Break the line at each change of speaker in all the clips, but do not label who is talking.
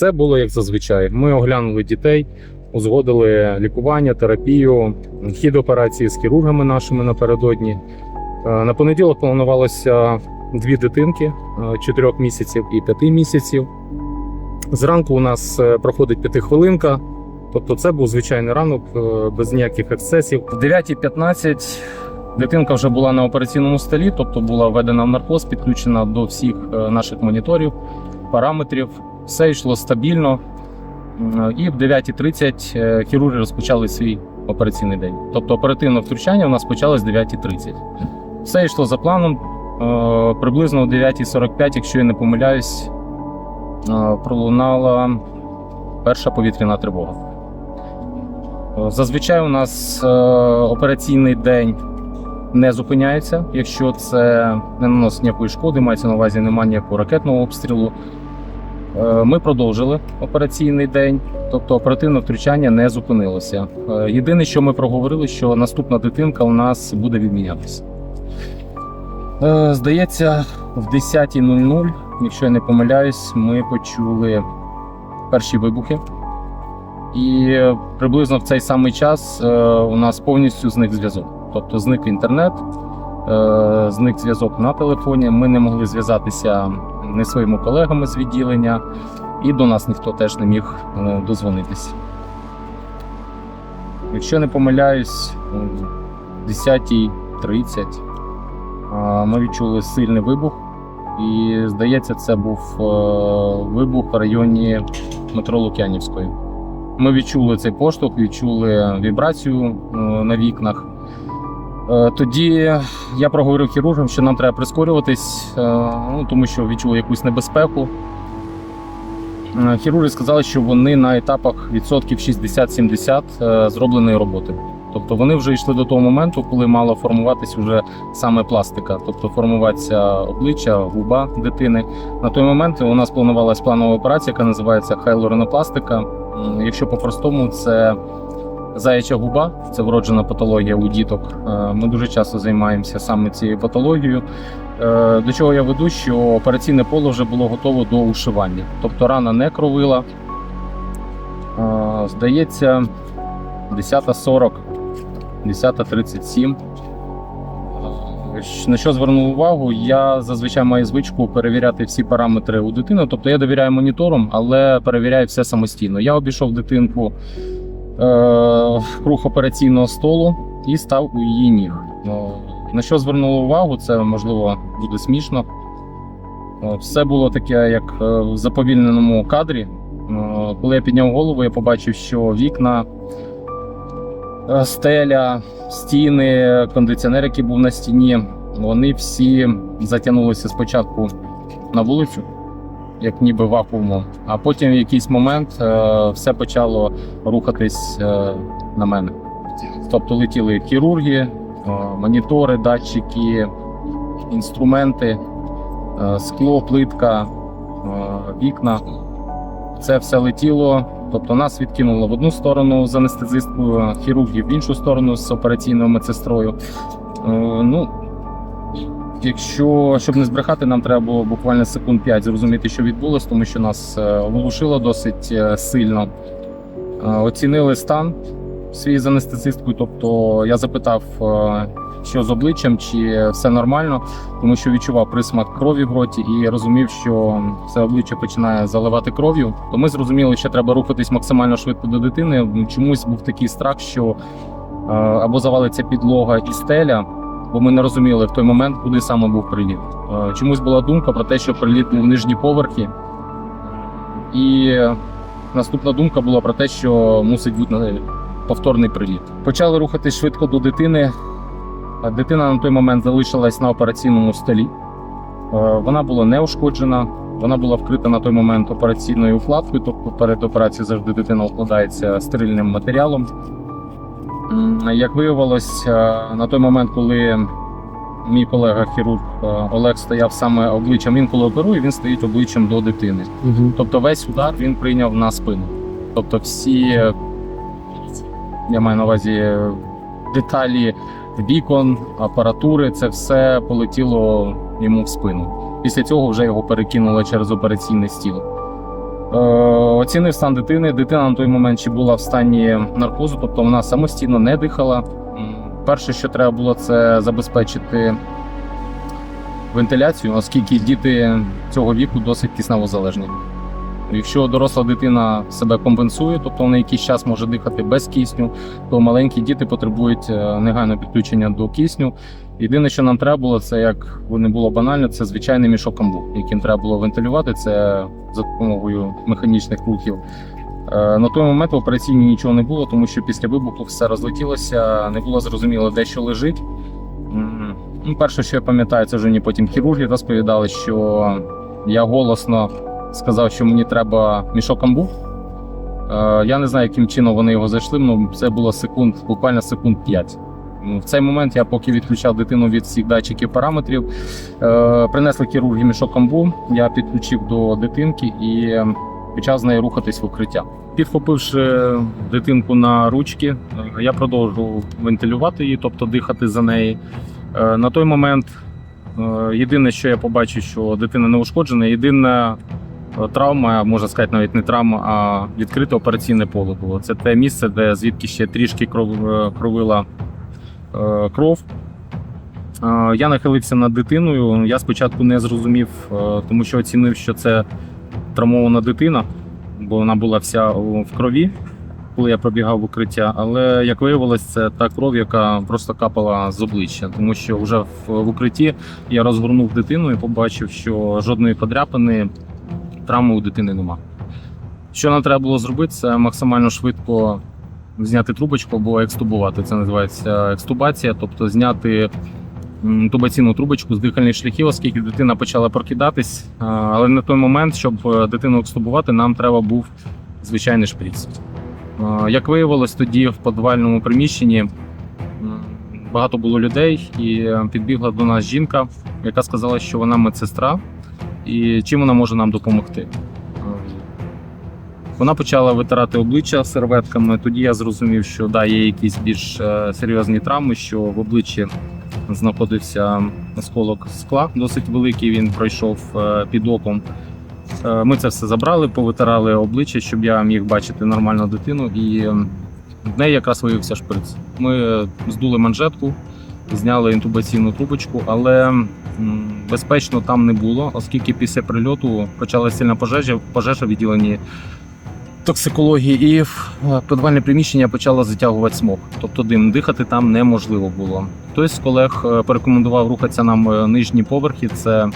Все було як зазвичай. Ми оглянули дітей, узгодили лікування, терапію, хід операції з хірургами нашими напередодні. Е, На понеділок планувалося дві дитинки 4 місяців і 5 місяців. Зранку у нас е, проходить п'ятихвилинка, тобто це був звичайний ранок е, без ніяких ексцесів. В 9.15 дитинка вже була на операційному столі, тобто була введена в наркоз, підключена до всіх е, наших моніторів, параметрів. Все йшло стабільно. І в 9.30 е, хірурги розпочали свій операційний день. Тобто оперативне втручання у нас почалось в 9.30. Все йшло за планом. Е, Приблизно о 9.45, якщо я не помиляюсь, е, пролунала перша повітряна тривога. Зазвичай у нас операційний день не зупиняється, якщо це не наносить ніякої шкоди, мається на увазі немає ніякого ракетного обстрілу. Е, Ми продовжили операційний день, тобто оперативне втручання не зупинилося. Е, Єдине, що ми проговорили, що наступна дитинка у нас буде відмінятися. Е, Здається, в 10.00, якщо я не помиляюсь, ми почули перші вибухи. І приблизно в цей самий час у нас повністю зник зв'язок. Тобто зник інтернет, зник зв'язок на телефоні. Ми не могли зв'язатися не своїми колегами з відділення, і до нас ніхто теж не міг е, дозвонитися. Якщо не помиляюсь, о 10.30 ми відчули сильний вибух, і здається, це був е, вибух в районі метро Лук'янівської. Ми відчули цей поштовх, відчули вібрацію е, на вікнах. Е, Тоді я проговорив хірургам, що нам треба прискорюватись, е, ну, тому що відчули якусь небезпеку. Е, Хірурги сказали, що вони на етапах відсотків 60-70 е, зробленої роботи. Тобто вони вже йшли до того моменту, коли мала формуватись вже саме пластика, тобто формуватися обличчя, губа дитини. На той момент у нас планувалась планова операція, яка називається хайлоренопластика. Якщо по-простому, це заяча губа, це вроджена патологія у діток. Е, Ми дуже часто займаємося саме цією патологією. Е, До чого я веду, що операційне поле вже було готово до ушивання, тобто рана не кровила. Е, Здається, 10.40, 10.37. Е, На що звернув увагу, я зазвичай маю звичку перевіряти всі параметри у дитини. Тобто я довіряю моніторам, але перевіряю все самостійно. Я обійшов дитинку круг операційного столу і став у її ніг. Е, На що звернуло увагу, це можливо буде смішно. Е, Все було таке, як е, в заповільненому кадрі. Е, Коли я підняв голову, я побачив, що вікна, е, стеля, стіни, кондиціонер, який був на стіні, вони всі затягнулися спочатку на вулицю, як ніби вакуумом, а потім в якийсь момент е, все почало рухатись е, на мене. Тобто летіли хірурги, е, монітори, датчики, інструменти, скло, плитка, вікна. Це все летіло. Тобто нас відкинуло в одну сторону з анестезисткою, хірургів в іншу сторону з операційною медсестрою. Ну, якщо щоб не збрехати, нам треба було буквально секунд 5 зрозуміти, що відбулося, тому що нас е, оглушило досить е, сильно. Е, Оцінили стан свій з анестезисткою. Тобто я запитав, е, що з обличчям, чи все нормально, тому що відчував присмак крові в роті і розумів, що це обличчя починає заливати кров'ю. То ми зрозуміли, що треба рухатись максимально швидко до дитини. Чомусь був такий страх, що е, або завалиться підлога і стеля, бо ми не розуміли в той момент, куди саме був приліт. Е, Чомусь була думка про те, що приліт був в нижні поверхи. І наступна думка була про те, що мусить бути е, повторний приліт. Почали рухатись швидко до дитини. Дитина на той момент залишилась на операційному столі. Е, Вона була не ушкоджена, вона була вкрита на той момент операційною укладкою, тобто перед операцією завжди дитина укладається стерильним матеріалом. Як виявилось, е, на той момент, коли мій колега хірург е, Олег стояв саме обличчям, він коли оперує, він стоїть обличчям до дитини. Тобто весь удар він прийняв на спину. Тобто всі, я маю на увазі е, деталі вікон, апаратури, це все полетіло йому в спину. Після цього вже його перекинуло через операційний стіл. Е, Оцінив стан дитини. Дитина на той момент ще була в стані наркозу, тобто вона самостійно не дихала. Перше, що треба було, це забезпечити вентиляцію, оскільки діти цього віку досить кисневозалежні. Якщо доросла дитина себе компенсує, тобто вона якийсь час може дихати без кисню, то маленькі діти потребують е, негайного підключення до кисню. Єдине, що нам треба було, це як не було банально, це звичайний мішок камбу, яким треба було вентилювати. Це за допомогою механічних рухів. Е, На той момент в операційній нічого не було, тому що після вибуху все розлетілося, не було зрозуміло, де що лежить. Ну, перше, що я пам'ятаю, це вже мені потім хірурги розповідали, що я голосно сказав, що мені треба мішок камбу. Е, Я не знаю, яким чином вони його зайшли, але це було секунд, буквально секунд 5. Ну, В цей момент я поки відключав дитину від всіх датчиків параметрів. Е, Принесли хірурги мішок камбу, я підключив до дитинки і е, почав з нею рухатись в укриття. Підхопивши дитинку на ручки, я продовжував вентилювати її, тобто дихати за неї. На той момент єдине, що я побачив, що дитина не ушкоджена, єдина е, травма, можна сказати, навіть не травма, а відкрите операційне поле було. Це те місце, де звідки ще трішки кров, е, кровила е, кров. Е, Я нахилився над дитиною. Я спочатку не зрозумів, е, тому що оцінив, що це травмована дитина, бо вона була вся в крові, коли я пробігав в укриття. Але як виявилось, це та кров, яка просто капала з обличчя, тому що вже в укритті я розгорнув дитину і побачив, що жодної подряпини, травми у дитини нема. Що нам треба було зробити, це максимально швидко зняти трубочку або екстубувати. Це називається екстубація, тобто зняти тубаційну трубочку з дихальних шляхів, оскільки дитина почала прокидатись. Але на той момент, щоб е, дитину екстубувати, нам треба був звичайний шприц. Як виявилось, тоді в подвальному приміщенні багато було людей, і е, підбігла до нас жінка, яка сказала, що вона медсестра, і чим вона може нам допомогти. Вона почала витирати обличчя серветками. Тоді я зрозумів, що да, є якісь більш е, серйозні травми, що в обличчі знаходився осколок скла, досить великий. Він пройшов е, під оком. Е, Ми це все забрали, повитирали обличчя, щоб я міг бачити нормально дитину, і в неї якраз виявився шприц. Ми здули манжетку, зняли інтубаційну трубочку, але безпечно там не було, оскільки після прильоту почалася сильна пожежа, пожежа в відділенні токсикології, і е, підвальне приміщення почало затягувати смог. Тобто дим дихати там неможливо було. Хтось з колег е, порекомендував рухатися нам е, нижні поверхи. Це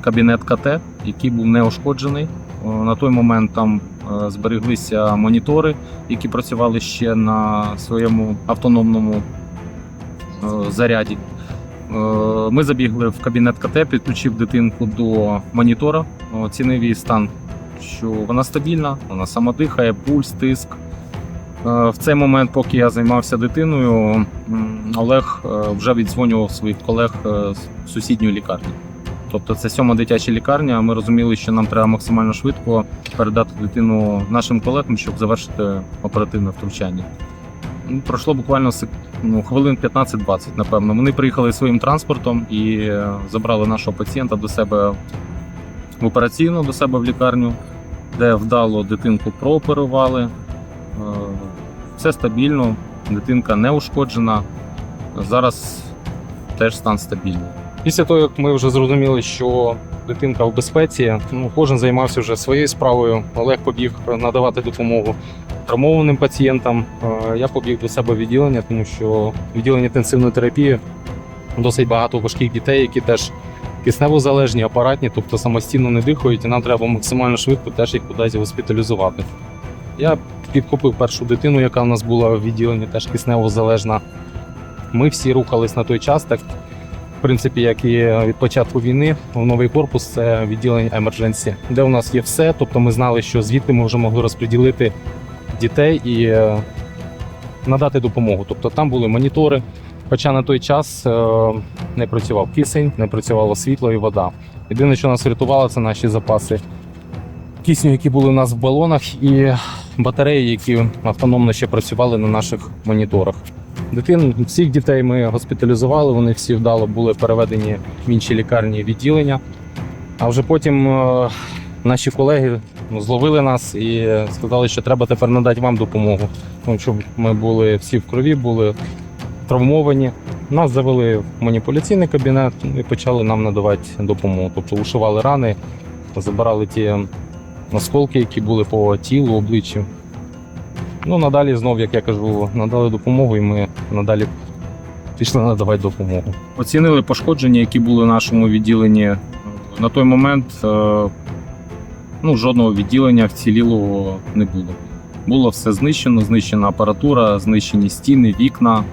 кабінет КТ, який був неушкоджений. Е, На той момент там збереглися монітори, які працювали ще на своєму автономному заряді. Е, Ми забігли в кабінет КТ, підключив дитинку до монітора, оцінив її стан, що вона стабільна, вона сама дихає, пульс, тиск. Е, В цей момент, поки я займався дитиною, Олег е, вже віддзвонював своїх колег е, з сусідньої лікарні. Тобто це сьома дитяча лікарня. Ми розуміли, що нам треба максимально швидко передати дитину нашим колегам, щоб завершити оперативне втручання. Ну, Пройшло буквально ну, хвилин 15-20, напевно. Вони приїхали своїм транспортом і е, забрали нашого пацієнта до себе в операційну, до себе в лікарню, де вдало дитинку прооперували. Е, Все стабільно, дитинка не ушкоджена. Зараз теж стан стабільний. Після того, як ми вже зрозуміли, що дитинка в безпеці, ну, кожен займався вже своєю справою. Олег побіг надавати допомогу травмованим пацієнтам. Е, Я побіг до себе в відділення, тому що в відділенні інтенсивної терапії досить багато важких дітей, які теж кисневозалежні, апаратні, тобто самостійно не дихають, і нам треба максимально швидко теж їх кудись госпіталізувати. Я підхопив першу дитину, яка в нас була в відділенні, теж кисневозалежна. Ми всі рухались на той час, так принципі, як і від початку війни, новий корпус це відділення емердженсі, де у нас є все. Тобто ми знали, що звідти ми вже могли розподілити дітей і е, надати допомогу. Тобто там були монітори. Хоча на той час е, не працював кисень, не працювало світло і вода. Єдине, що нас врятувало, це наші запаси кисню, які були у нас в балонах, і батареї, які автономно ще працювали на наших моніторах. Дитин, всіх дітей ми госпіталізували, вони всі вдало були переведені в інші лікарні відділення. А вже потім е, наші колеги ну, зловили нас і сказали, що треба тепер надати вам допомогу. Тому що ми були всі в крові, були травмовані. Нас завели в маніпуляційний кабінет і почали нам надавати допомогу. Тобто ушивали рани, забирали ті осколки, які були по тілу, обличчю. Ну, надалі знов, як я кажу, надали допомогу, і ми надалі пішли надавати допомогу. Оцінили пошкодження, які були в нашому відділенні. На той момент е, ну, жодного відділення вцілілого не було. Було все знищено, знищена апаратура, знищені стіни, вікна.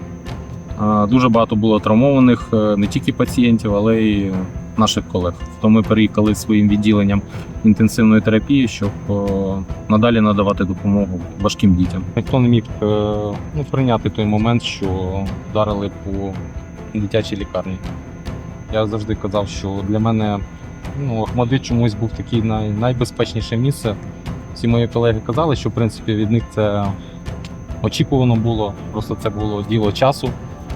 Е, Дуже багато було травмованих е, не тільки пацієнтів, але й наших колег. То ми переїхали своїм відділенням інтенсивної терапії, щоб надалі надавати допомогу важким дітям. Ніхто не міг е, ну, прийняти той момент, що вдарили по дитячій лікарні. Я завжди казав, що для мене ну, Ахмадит чомусь був такий най, найбезпечніше місце. Всі мої колеги казали, що в принципі від них це очікувано було, просто це було діло часу.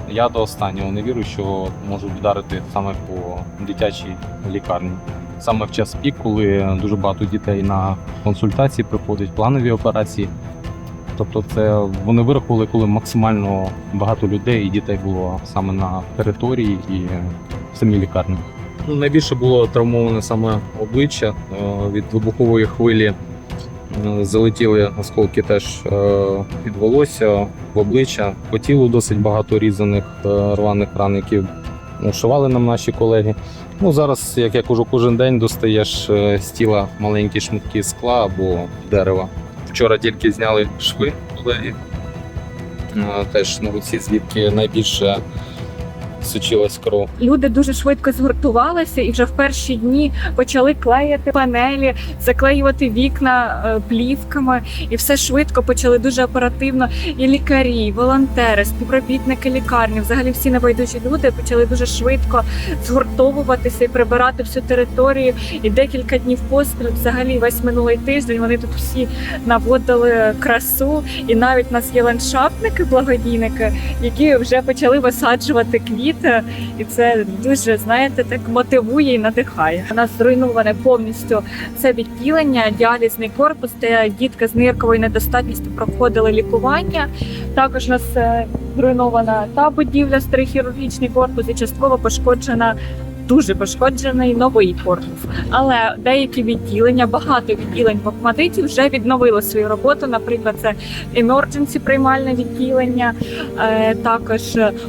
Я до останнього не вірю, що можуть вдарити саме по дитячій лікарні. Саме в час пік, коли дуже багато дітей на консультації приходять, планові операції. Тобто, це вони вирахували, коли максимально багато людей і дітей було саме на території і в самій лікарні. Ну, найбільше було травмоване саме обличчя Е, від вибухової хвилі. е, Залетіли осколки теж е, під волосся, в обличчя. По тілу досить багато різаних рваних ран, які шивали нам наші колеги. Ну, зараз, як я кажу, кожен день достаєш е, з тіла маленькі шматки скла або дерева. Вчора тільки зняли шви колеги. Е, Теж на руці, звідки найбільше сочилась кров.
Люди дуже швидко згуртувалися і вже в перші дні почали клеїти панелі, заклеювати вікна е, плівками, і все швидко почали дуже оперативно. І лікарі, і волонтери, співробітники лікарні, взагалі всі небайдужі люди почали дуже швидко згуртовуватися і прибирати всю територію. І декілька днів поспіль, взагалі весь минулий тиждень, вони тут всі наводили красу. І навіть у нас є ландшафтники, благодійники, які вже почали висаджувати квіти, і це дуже знаєте так мотивує і надихає. У нас зруйноване повністю це відділення, діалізний корпус, де дітки з нирковою недостатністю проходили лікування. Також у нас е, зруйнована та будівля, старий хірургічний корпус і частково пошкоджена. Дуже пошкоджений новий корпус, але деякі відділення, багато відділень в Охмадиті вже відновили свою роботу. Наприклад, це емердженсі приймальне відділення, е, також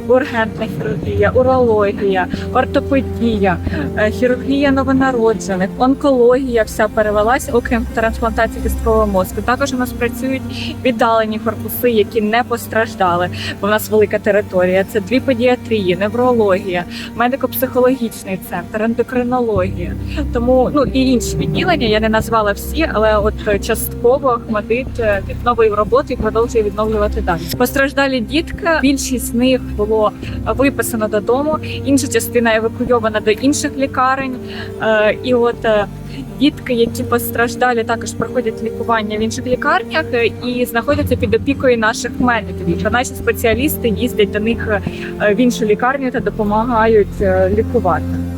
ургентна хірургія, урологія, ортопедія, е, хірургія новонароджених, онкологія вся перевелась, окрім трансплантації кісткового мозку. Також у нас працюють віддалені корпуси, які не постраждали. Бо в нас велика територія. Це дві педіатрії, неврологія, медико-психологічний центр, ендокринологія. Тому ну і інші відділення я не назвала всі, але от частково хматит е, відновив роботу і продовжує відновлювати далі. Постраждалі дітки. Більшість з них було виписано додому, інша частина евакуйована до інших лікарень. Е, І от е, дітки, які постраждалі, також проходять лікування в інших лікарнях е, і знаходяться під опікою наших медиків. Тобто наші спеціалісти їздять до них е, в іншу лікарню та допомагають е, лікувати.